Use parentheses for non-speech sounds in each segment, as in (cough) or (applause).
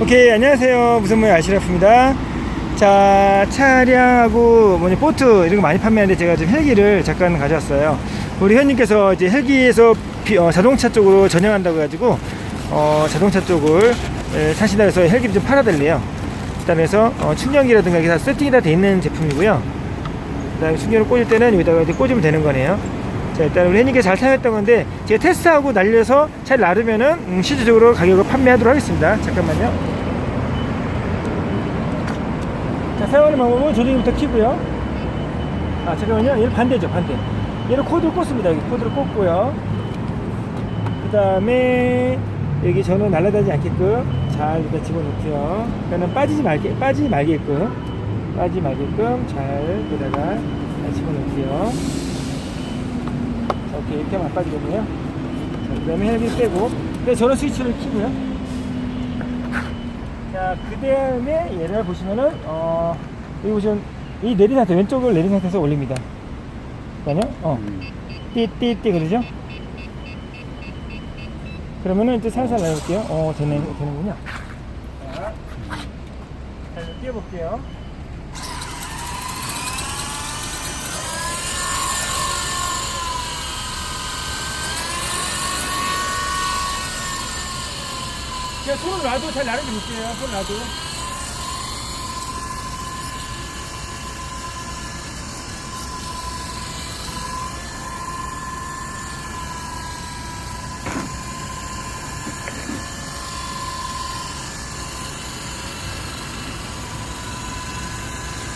오케이 안녕하세요. 무슨모의 아시라프입니다. 자 차량하고 뭐냐 보트 이런 거 많이 판매하는데 제가 지금 헬기를 잠깐 가져왔어요. 우리 회원님께서 이제 헬기에서 비- 어, 자동차 쪽으로 전향한다고 해가지고 어, 자동차 쪽을 에, 사시다 해서 헬기를 좀 팔아달래요. 일단 해서 어, 충전기라든가 이게 다 세팅이 다 돼 있는 제품이고요. 그 다음에 충전을 꽂을 때는 여기다가 이제 꽂으면 되는 거네요 자 일단 우리 혜님께 잘 사용했던 건데 제가 테스트하고 날려서 잘 나르면은 음, 실질적으로 가격을 판매하도록 하겠습니다. 잠깐만요. 자 사용하는 방법은 조종기부터 키고요. 아 잠깐만요. 얘는 반대죠 반대. 얘는 코드를 꽂습니다. 여기 코드를 꽂고요. 그 다음에 여기 저는 날아다니지 않게끔 잘 일단 집어넣고요. 그러니까 빠지지 말게 빠지지 말게끔 빠지지 말게끔 잘 여기다가 잘 집어넣고요 자 오케이 이렇게 하면 안 빠지거든요 자, 그 다음에 헬기 빼고 그다음에 저는 스위치를 키고요 자, 그 다음에 얘를 보시면은, 어, 여기 보시면, 이 내린 상태, 왼쪽을 내린 상태에서 올립니다. 잠깐만요. 어. 띠띠띠 그러죠? 그러면은 이제 살살 내볼게요. 어, 되네, 되는군요. 자, 자, 이제 띄워볼게요. 제가 손을 놔도 잘 나르게 볼게요. 손 놔도.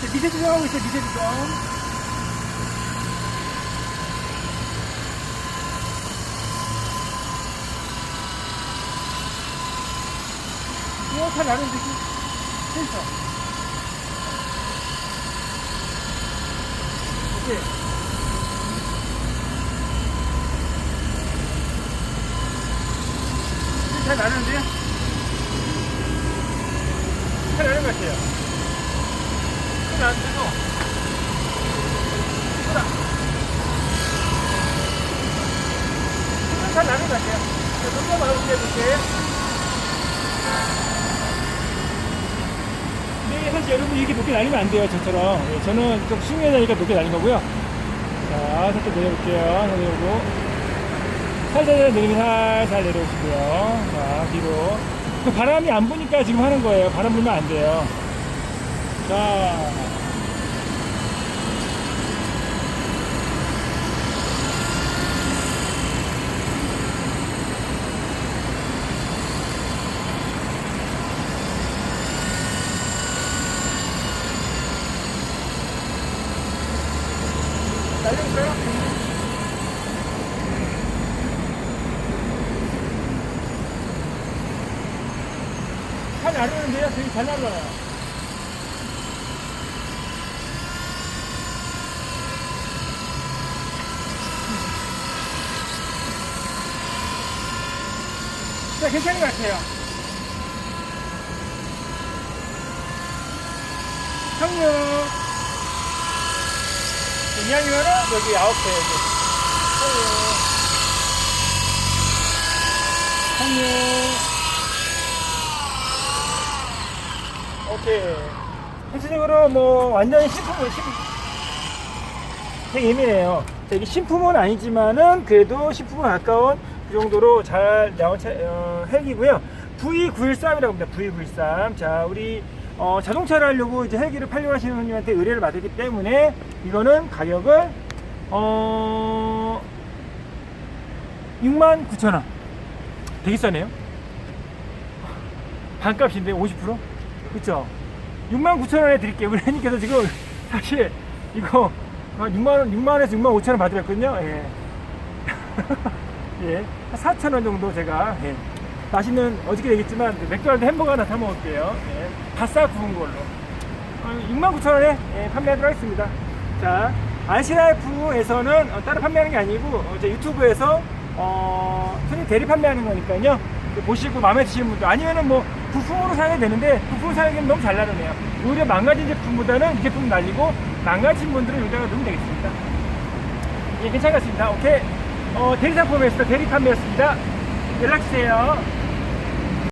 자, 밑에 조정하고 있어요, 밑에 조정. 이거 잘 나르는데, 센터. 오케이. 잘 나르는데요? 잘 나르는 것 같아요. 되고. 손 안. 잘 나르는 것 같아요. 자, 눈좀 봐볼게요, 이렇게. 네, 사실 여러분 이렇게 높게 날리면 안 돼요, 저처럼. 예, 저는 좀 숙면하니까 높게 날린 거고요. 자, 살짝 내려볼게요. 살 내려오고. 살살 내리면 살살 내려오시고요. 자, 뒤로. 그 바람이 안 부니까 지금 하는 거예요. 바람 불면 안 돼요. 자. 날려볼까요? 잘 나르는데요? 되게 잘 날라요. 자, 괜찮은 것 같아요. 성류. 이왕이면은 여기 아홉 개 여기. 성류. 오케이. 전체적으로 뭐 완전히 신품은 신 되게 예민해요. 자, 이게 신품은 아니지만은 그래도 신품은 가까운 그 정도로 잘 나온 차, 어, 헬기고요. V913이라고 합니다. V913. 자, 우리 어, 자동차를 하려고 이제 헬기를 팔려고 하시는 분님한테 의뢰를 받았기 때문에 이거는 가격을 어 69,000원. 되게 싸네요. 반값인데 50%? 그쵸? 69,000원에 드릴게요. 우리 회님께서 지금 (laughs) 사실 이거 6만원, 6만원에서 6만 5천원 받으랬거든요. 예. (laughs) 예. 4,000원 정도 제가, 예. 맛있는, 어저께 얘기했지만, 맥도날드 햄버거 하나 사 먹을게요. 예. 바싹 구운 걸로. 어, 6만 9천원에 예, 판매하도록 하겠습니다. 자, RC라이프에서는 어, 따로 판매하는 게 아니고, 어, 제 유튜브에서, 어, 손님 대리 판매하는 거니까요. 그 보시고 마음에 드시는 분들, 아니면은 뭐, 부품으로 사야 되는데, 부품으로 사기엔 너무 잘 나르네요. 오히려 망가진 제품보다는 이 제품 날리고, 망가진 분들은 여기다가 넣으면 되겠습니다. 예, 괜찮았습니다. 오케이. 어, 대리 상품이었습니다. 대리 판매였습니다. 연락 주세요.